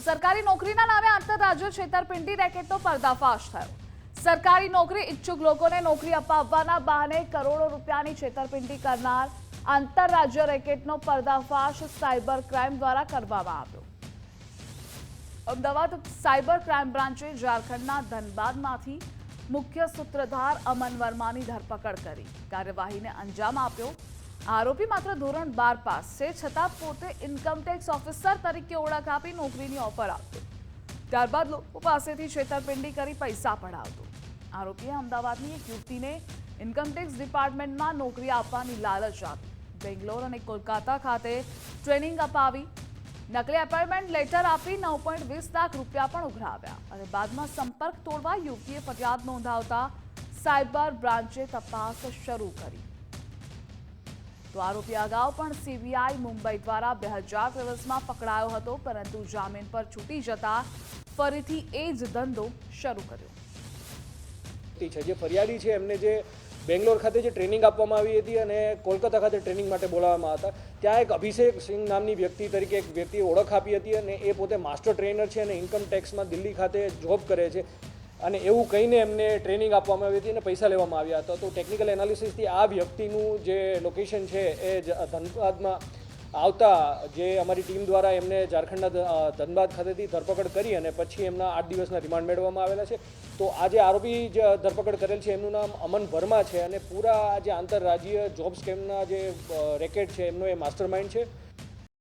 સરકારી નોકરીના નામે આંતરરાજ્ય છેતરપિંડી રેકેટનો પર્દાફાશ થયો. સરકારી નોકરી ઈચ્છુક લોકોને નોકરી અપાવવાના બહાને કરોડો રૂપિયાની છેતરપિંડી કરનાર આંતરરાજ્ય રેકેટનો પર્દાફાશ સાયબર ક્રાઇમ દ્વારા કરવામાં આવ્યો. અમદાવાદ સાયબર ક્રાઇમ બ્રાન્ચે ઝારખંડના ધનબાદમાંથી મુખ્ય સૂત્રધાર અમન વર્માની ધરપકડ કરી. કાર્યવાહીને અંજામ આપ્યો. આરોપી માત્ર ધોરણ બાર પાસ છે, છતાં પોતે ઇન્કમટેક્સ ઓફિસર તરીકે ઓળખ આપી નોકરીની ઓફર આપતો. ત્યારબાદ લોકો પાસેથી છેતરપિંડી કરી પૈસા પડાવતો. આરોપીએ અમદાવાદની એક યુવતીને ઇન્કમટેક્સ ડિપાર્ટમેન્ટમાં નોકરી આપવાની લાલચ આપી. બેંગ્લોર અને કોલકાતા ખાતે ટ્રેનિંગ અપાવી. નકલી એપોઇન્ટમેન્ટ લેટર આપી નવ પોઈન્ટ વીસ લાખ રૂપિયા પણ ઉઘરાવ્યા અને બાદમાં સંપર્ક તોડવા યુવતીએ ફરિયાદ નોંધાવતા સાયબર બ્રાન્ચે તપાસ શરૂ કરી. તો આરોપી અગાઉ પણ સીબીઆઈ મુંબઈ દ્વારા બે હજાર ત્રેવીસમાં પકડાયો હતો, પરંતુ જામીન પર છૂટી જતા ફરીથી એ જ ધંધો શરૂ કર્યો. છે, જે ફરિયાદી છે, એમને જે બેંગ્લોર ખાતે જે ટ્રેનિંગ આપવામાં આવી હતી અને કોલકાતા ખાતે ટ્રેનિંગ માટે બોલાવવામાં હતા, ત્યાં એક અભિષેક સિંહ નામની વ્યક્તિ તરીકે એક વ્યક્તિએ ઓળખ આપી હતી અને એ પોતે માસ્ટર ટ્રેનર છે અને ઇન્કમ ટેક્સમાં દિલ્હી ખાતે જોબ કરે છે. અને એવું કહીને એમને ટ્રેનિંગ આપવામાં આવી હતી અને પૈસા લેવામાં આવ્યા હતા. તો ટેકનિકલ એનાલિસિસથી આ વ્યક્તિનું જે લોકેશન છે એ ધનબાદમાં આવતા જે અમારી ટીમ દ્વારા એમને ઝારખંડના ધનબાદ ખાતેથી ધરપકડ કરી અને પછી એમના આઠ દિવસના રિમાન્ડ મેળવવામાં આવેલા છે. તો આ જે આરોપી જે ધરપકડ કરેલ છે. એમનું નામ અમન વર્મા છે અને પૂરા જે આંતરરાજ્ય જોબ સ્કેમના જે રેકેટ છે એમનો એ માસ્ટર માઇન્ડ છે.